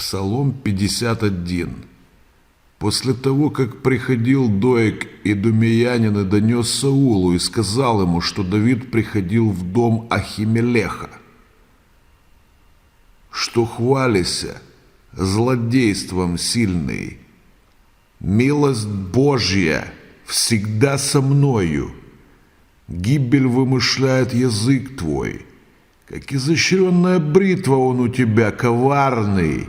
Псалом 51. После того, как приходил Доек и Думиянин и донес Саулу и сказал ему, что Давид приходил в дом Ахимелеха, что хвалися злодейством сильный, милость Божья всегда со мною, гибель вымышляет язык твой, как изощренная бритва он у тебя коварный,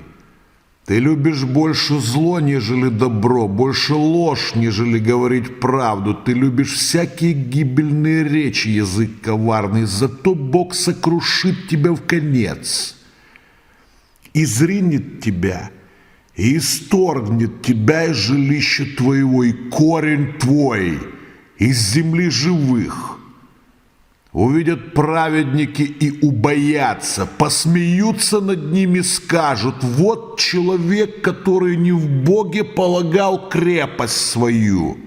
ты любишь больше зло, нежели добро, больше ложь, нежели говорить правду. Ты любишь всякие гибельные речи, язык коварный, зато Бог сокрушит тебя в конец. Изринет тебя и исторгнет тебя из жилища твоего, и корень твой из земли живых. Увидят праведники и убоятся, посмеются над ними, скажут, вот человек, который не в Боге полагал крепость свою,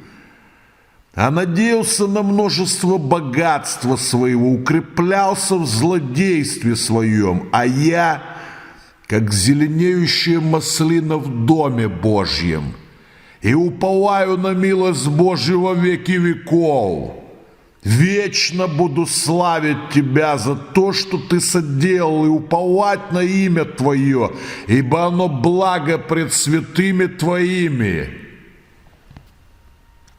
а надеялся на множество богатства своего, укреплялся в злодействе своем, а я, как зеленеющая маслина в доме Божьем, и уповаю на милость Божью во веки веков». Вечно буду славить Тебя за то, что Ты соделал, и уповать на имя Твое, ибо оно благо пред святыми Твоими.